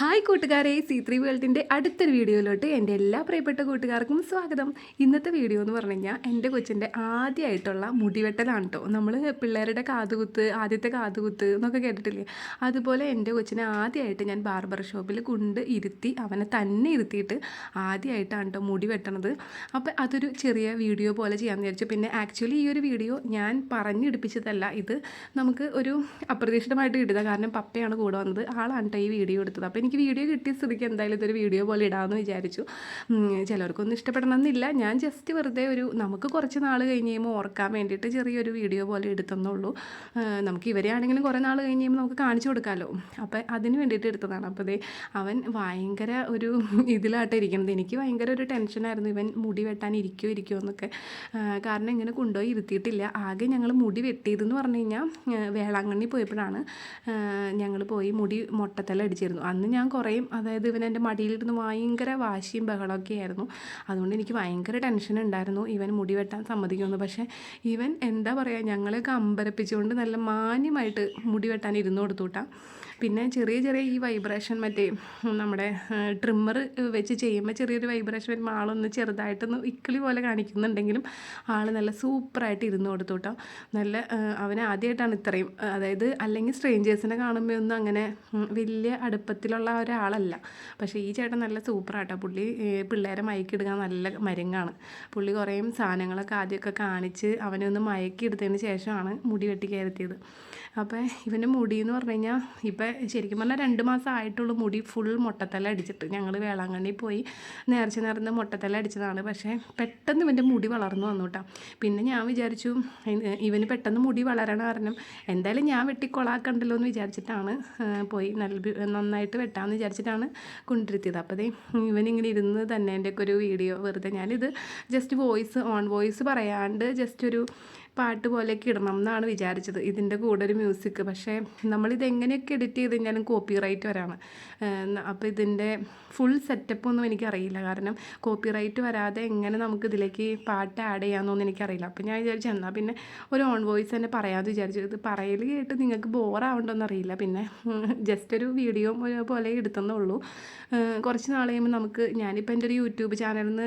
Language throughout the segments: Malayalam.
ഹായ് കൂട്ടുകാരെ സി ത്രീ വേൾഡിന്റെ അടുത്തൊരു വീഡിയോയിലോട്ട് എന്റെ എല്ലാ പ്രിയപ്പെട്ട കൂട്ടുകാർക്കും സ്വാഗതം. ഇന്നത്തെ വീഡിയോ എന്ന് പറഞ്ഞു കഴിഞ്ഞാൽ എന്റെ കൊച്ചിന്റെ ആദ്യമായിട്ടുള്ള മുടിവെട്ടലാണ് കേട്ടോ നമ്മൾ പിള്ളേരുടെ കാതുകുത്ത് ആദ്യത്തെ കാതുകുത്ത് എന്നൊക്കെ കേട്ടിട്ടില്ലേ? അതുപോലെ എന്റെ കൊച്ചിനെ ആദ്യമായിട്ട് ഞാൻ ബാർബർ ഷോപ്പിൽ കൊണ്ട് ഇരുത്തി അവനെ തന്നെ ഇരുത്തിയിട്ട് ആദ്യമായിട്ടാണ് കേട്ടോ മുടി വെട്ടണത് അപ്പോൾ അതൊരു ചെറിയ വീഡിയോ പോലെ ചെയ്യാമെന്ന് വിചാരിച്ചു. പിന്നെ ആക്ച്വലി ഈ ഒരു വീഡിയോ ഞാൻ പറഞ്ഞെടുപ്പിച്ചതല്ല. ഇത് നമുക്ക് ഒരു അപ്രതീക്ഷിതമായിട്ട് കിട്ടിയതാണ് കാരണം പപ്പയാണ് കൂടെ വന്നത്. ആളാണ് കേട്ടോ ഈ വീഡിയോ എടുത്തത്. അപ്പോൾ എനിക്ക് വീഡിയോ കിട്ടിയ സ്ഥിതിക്ക് എന്തായാലും ഇതൊരു വീഡിയോ പോലെ ഇടാമെന്ന് വിചാരിച്ചു. ചിലർക്കൊന്നും ഇഷ്ടപ്പെടണമെന്നില്ല. ഞാൻ ജസ്റ്റ് വെറുതെ ഒരു നമുക്ക് കുറച്ച് നാൾ കഴിഞ്ഞ് കഴിയുമ്പോൾ ഓർക്കാൻ വേണ്ടിയിട്ട് ചെറിയൊരു വീഡിയോ പോലെ എടുത്തെന്നുള്ളൂ. നമുക്ക് ഇവരെ ആണെങ്കിലും കുറേ നാൾ കഴിഞ്ഞ് കഴിയുമ്പോൾ നമുക്ക് കാണിച്ചു കൊടുക്കാമല്ലോ അപ്പോൾ അതിന് വേണ്ടിയിട്ട് എടുത്തതാണ്. അപ്പോൾ ദേ അവൻ ഭയങ്കര ഒരു ഇതിലായിട്ട് ഇരിക്കുന്നത്. എനിക്ക് ഭയങ്കര ഒരു ടെൻഷനായിരുന്നു ഇവൻ മുടി വെട്ടാൻ ഇരിക്കുമോ ഇരിക്കുമോ എന്നൊക്കെ. കാരണം ഇങ്ങനെ കൊണ്ടുപോയി ഇരുത്തിയിട്ടില്ല. ആകെ ഞങ്ങൾ മുടി വെട്ടിയതെന്ന് പറഞ്ഞു കഴിഞ്ഞാൽ വേളാങ്കണ്ണി പോയപ്പോഴാണ് ഞങ്ങൾ പോയി മുടി മൊട്ടത്തല അടിച്ചിരുന്നു അന്ന് ഞാൻ കുറേയും അതായത് ഇവൻ എന്റെ മടിയിലിരുന്ന് ഭയങ്കര വാശിയും ബഹളമൊക്കെ ആയിരുന്നു. അതുകൊണ്ട് എനിക്ക് ഭയങ്കര ടെൻഷൻ ഉണ്ടായിരുന്നു. ഇവൻ മുടി വെട്ടാൻ സമ്മതിക്കുമെന്ന്. പക്ഷേ ഇവൻ എന്താ പറയുക ഞങ്ങളെയൊക്കെ അമ്പരപ്പിച്ചുകൊണ്ട് നല്ല മാന്യമായിട്ട് മുടി വെട്ടാൻ ഇരുന്ന് കൊടുത്തുവിട്ടാം പിന്നെ ചെറിയ ചെറിയ ഈ വൈബ്രേഷൻ മറ്റേ നമ്മുടെ ട്രിമ്മർ വെച്ച് ചെയ്യുമ്പോൾ ചെറിയൊരു വൈബ്രേഷൻ വരുമ്പോൾ ആളൊന്ന് ചെറുതായിട്ടൊന്ന് ഇക്കിളി പോലെ കാണിക്കുന്നുണ്ടെങ്കിലും ആൾ നല്ല സൂപ്പറായിട്ട് ഇരുന്ന് കൊടുത്തു കേട്ടോ നല്ല അവനെ ആദ്യമായിട്ടാണ് ഇത്രയും അതായത് അല്ലെങ്കിൽ സ്ട്രേഞ്ചേഴ്സിനെ കാണുമ്പോൾ ഒന്നും അങ്ങനെ വലിയ അടുപ്പത്തിലുള്ള ഒരാളല്ല. പക്ഷേ ഈ ചേട്ടൻ നല്ല സൂപ്പറാട്ടോ. പുള്ളി പിള്ളേരെ മയക്കിടുക നല്ല മരുങ്ങാണ്. പുള്ളി കുറേ സാധനങ്ങളൊക്കെ ആദ്യമൊക്കെ കാണിച്ച് അവനെ ഒന്ന് മയക്കിയെടുത്തതിന് ശേഷമാണ് മുടി വെട്ടി കയറ്റിയത് അപ്പോൾ ഇവന്റെ മുടി എന്ന് പറഞ്ഞു കഴിഞ്ഞാൽ ഇപ്പം ശരിക്കും പറഞ്ഞാൽ രണ്ട് മാസം ആയിട്ടുള്ളൂ മുടി ഫുൾ മുട്ടത്തല അടിച്ചിട്ട്. ഞങ്ങൾ വേളാങ്കണ്ണി പോയി നേർച്ച നേർന്ന് മുട്ടത്തല അടിച്ചതാണ്. പക്ഷേ പെട്ടെന്ന് ഇവന്റെ മുടി വളർന്നു വന്നു കേട്ടോ പിന്നെ ഞാൻ വിചാരിച്ചു ഇവന് പെട്ടെന്ന് മുടി വളരണ കാരണം എന്തായാലും ഞാൻ വെട്ടിക്കൊളാക്കണ്ടല്ലോ എന്ന് വിചാരിച്ചിട്ടാണ് പോയി നല്ല നന്നായിട്ട് വെട്ടാമെന്ന് വിചാരിച്ചിട്ടാണ് കൊണ്ടിരുത്തിയത് അപ്പോൾ അതേ ഇവനിങ്ങനെ ഇരുന്ന് തന്നെ എന്റെ ഒക്കെ ഒരു വീഡിയോ വെറുതെ ഞാനിത് ജസ്റ്റ് വോയിസ് ഓൺ വോയിസ് പറയാണ്ട് ജസ്റ്റ് ഒരു പാട്ട് പോലെയൊക്കെ ഇടണം എന്നാണ് വിചാരിച്ചത്. ഇതിന്റെ കൂടെ ഒരു മ്യൂസിക് പക്ഷേ നമ്മളിത് എങ്ങനെയൊക്കെ എഡിറ്റ് ചെയ്ത് കഴിഞ്ഞാലും കോപ്പി റൈറ്റ് വരാണ് അപ്പോൾ ഇതിന്റെ ഫുൾ സെറ്റപ്പ് ഒന്നും എനിക്കറിയില്ല. കാരണം കോപ്പി റൈറ്റ് വരാതെ എങ്ങനെ നമുക്ക് ഇതിലേക്ക് പാട്ട് ആഡ് ചെയ്യാമെന്നൊന്നും എനിക്കറിയില്ല. അപ്പോൾ ഞാൻ വിചാരിച്ചു എന്നാൽ പിന്നെ ഒരു ഓൺ വോയിസ് തന്നെ പറയാമെന്ന് വിചാരിച്ചു. ഇത് പറയൽ കേട്ട് നിങ്ങൾക്ക് ബോറാവണ്ടോന്ന് അറിയില്ല. പിന്നെ ജസ്റ്റ് ഒരു വീഡിയോ പോലെ എടുത്തെന്നേ ഉള്ളൂ കുറച്ച് നാൾ കഴിയുമ്പോൾ നമുക്ക് ഞാനിപ്പോൾ എന്റെ ഒരു യൂട്യൂബ് ചാനലിൽ നിന്ന്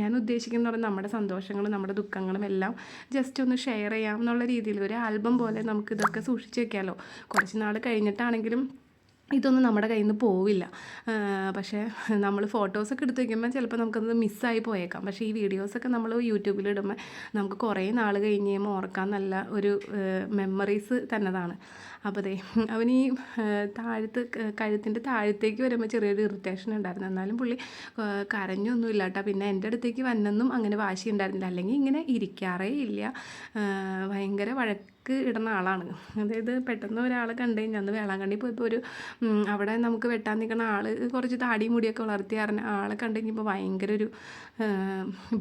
ഞാൻ ഉദ്ദേശിക്കുന്ന നമ്മുടെ സന്തോഷങ്ങളും നമ്മുടെ ദുഃഖങ്ങളും എല്ലാം ജസ്റ്റ് ഒന്ന് ഷെയർ ചെയ്യാം എന്നുള്ള രീതിയിൽ ഒരു ആൽബം പോലെ നമുക്ക് ഇതൊക്കെ സൂക്ഷിച്ച് വെക്കാമല്ലോ കുറച്ച് നാൾ കഴിഞ്ഞിട്ടാണെങ്കിലും ഇതൊന്നും നമ്മുടെ കയ്യിൽ നിന്ന് പോവില്ല പക്ഷേ നമ്മൾ ഫോട്ടോസൊക്കെ എടുത്ത് വയ്ക്കുമ്പോൾ ചിലപ്പോൾ നമുക്കത് മിസ്സായി പോയേക്കാം. പക്ഷേ ഈ വീഡിയോസൊക്കെ നമ്മൾ യൂട്യൂബിൽ ഇടുമ്പോൾ നമുക്ക് കുറേ നാൾ കഴിഞ്ഞ് കഴിയുമ്പോൾ ഓർക്കാൻ നല്ല ഒരു മെമ്മറീസ് തന്നതാണ്. അപ്പോൾ അതെ അവൻ ഈ താഴത്ത് കഴുത്തിന്റെ താഴത്തേക്ക് വരുമ്പോൾ ചെറിയൊരു ഇറിറ്റേഷൻ ഉണ്ടായിരുന്നു. എന്നാലും പുള്ളി കരഞ്ഞൊന്നുമില്ല കേട്ടോ പിന്നെ എന്റെ അടുത്തേക്ക് വന്നെന്നും അങ്ങനെ വാശി ഉണ്ടായിരുന്നില്ല അല്ലെങ്കിൽ ഇങ്ങനെ ഇരിക്കാറേ ഇല്ല. ഭയങ്കര വഴക്ക് ഇടുന്ന ആളാണ്. അതായത് പെട്ടെന്ന് ഒരാളെ കണ്ടു കഴിഞ്ഞാൽ അന്ന് വേളാങ്കണ്ണി പോയപ്പോൾ ഒരു അവിടെ നമുക്ക് വെട്ടാൻ നിൽക്കുന്ന ആൾ കുറച്ച് താടി മുടിയൊക്കെ വളർത്തി അറിഞ്ഞ ആളെ കണ്ടു ഇപ്പോൾ ഭയങ്കര ഒരു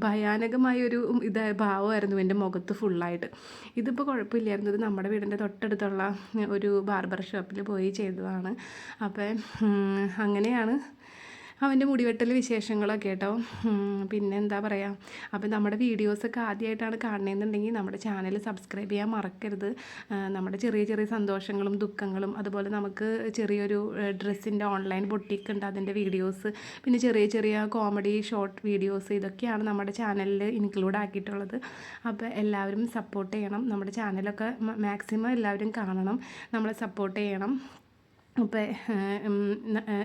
ഭയാനകമായ ഒരു ഇത് ഭാവമായിരുന്നു എന്റെ മുഖത്ത് ഫുള്ളായിട്ട് ഇതിപ്പോൾ കുഴപ്പമില്ലായിരുന്നു. ഇത് നമ്മുടെ വീടിന്റെ തൊട്ടടുത്തുള്ള ഒരു ബാർബർ ഷോപ്പിൽ പോയി ചെയ്തതാണ്. അപ്പം അങ്ങനെയാണ് അവന്റെ മുടിവെട്ടൽ വിശേഷങ്ങളൊക്കെ കേട്ടോ. പിന്നെ എന്താ പറയുക അപ്പോൾ നമ്മുടെ വീഡിയോസൊക്കെ ആദ്യമായിട്ടാണ് കാണണമെന്നുണ്ടെങ്കിൽ നമ്മുടെ ചാനൽ സബ്സ്ക്രൈബ് ചെയ്യാൻ മറക്കരുത്. നമ്മുടെ ചെറിയ ചെറിയ സന്തോഷങ്ങളും ദുഃഖങ്ങളും അതുപോലെ നമുക്ക് ചെറിയൊരു ഡ്രസ്സിന്റെ ഓൺലൈൻ ബൊട്ടിക്ക് ഉണ്ട് അതിന്റെ വീഡിയോസ് പിന്നെ ചെറിയ ചെറിയ കോമഡി ഷോർട്ട് വീഡിയോസ് ഇതൊക്കെയാണ് നമ്മുടെ ചാനലിൽ ഇൻക്ലൂഡ് ആക്കിയിട്ടുള്ളത്. അപ്പോൾ എല്ലാവരും സപ്പോർട്ട് ചെയ്യണം. നമ്മുടെ ചാനലൊക്കെ മാക്സിമം എല്ലാവരും കാണണം. നമ്മളെ സപ്പോർട്ട് ചെയ്യണം. അപ്പോൾ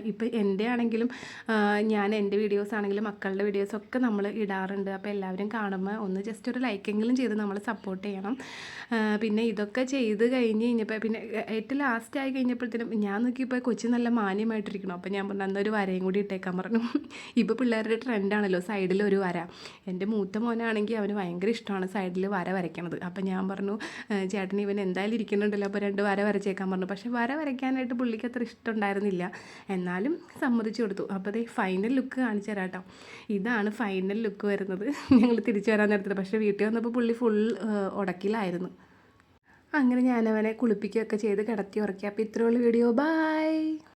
ഇപ്പോൾ എന്റെ ആണെങ്കിലും ഞാൻ എന്റെ വീഡിയോസ് ആണെങ്കിലും മക്കളുടെ വീഡിയോസൊക്കെ നമ്മൾ ഇടാറുണ്ട്. അപ്പോൾ എല്ലാവരും കാണുമ്പോൾ ഒന്ന് ജസ്റ്റ് ഒരു ലൈക്കെങ്കിലും ചെയ്ത് നമ്മൾ സപ്പോർട്ട് ചെയ്യണം. പിന്നെ ഇതൊക്കെ ചെയ്ത് കഴിഞ്ഞ് കഴിഞ്ഞപ്പോൾ പിന്നെ ഏറ്റവും ലാസ്റ്റ് ആയി കഴിഞ്ഞപ്പോഴത്തേനും ഞാൻ നോക്കിയപ്പോൾ കൊച്ചി നല്ല മാന്യമായിട്ടിരിക്കണം അപ്പോൾ ഞാൻ പറഞ്ഞു അന്നൊരു വരയും കൂടി ഇട്ടേക്കാൻ പറഞ്ഞു. ഇപ്പോൾ പിള്ളേരുടെ ട്രെൻഡാണല്ലോ സൈഡിൽ ഒരു വര. എന്റെ മൂത്ത മോനാണെങ്കിൽ അവന് ഭയങ്കര ഇഷ്ടമാണ് സൈഡിൽ വര വരയ്ക്കണത്. അപ്പോൾ ഞാൻ പറഞ്ഞു ചേട്ടൻ ഇവൻ എന്തായാലും ഇരിക്കുന്നുണ്ടല്ലോ അപ്പോൾ രണ്ട് വര വരച്ചേക്കാൻ പറഞ്ഞു. പക്ഷേ വര വരയ്ക്കാനായിട്ട് പുള്ളി പുള്ളിക്ക് അത്ര ഇഷ്ടമുണ്ടായിരുന്നില്ല. എന്നാലും സമ്മതിച്ചു കൊടുത്തു. അപ്പോൾ അതേ ഫൈനൽ ലുക്ക് കാണിച്ചു തരാം കേട്ടോ. ഇതാണ് ഫൈനൽ ലുക്ക് വരുന്നത്. ഞങ്ങൾ തിരിച്ചു വരാൻ നേരത്തത് പക്ഷേ വീട്ടിൽ വന്നപ്പോൾ പുള്ളി ഫുൾ ഉടക്കിലായിരുന്നു. അങ്ങനെ ഞാനവനെ കുളിപ്പിക്കുകയൊക്കെ ചെയ്ത് കിടത്തി ഉറക്കി. അപ്പോൾ ഇത്രയുള്ള വീഡിയോ. ബായ്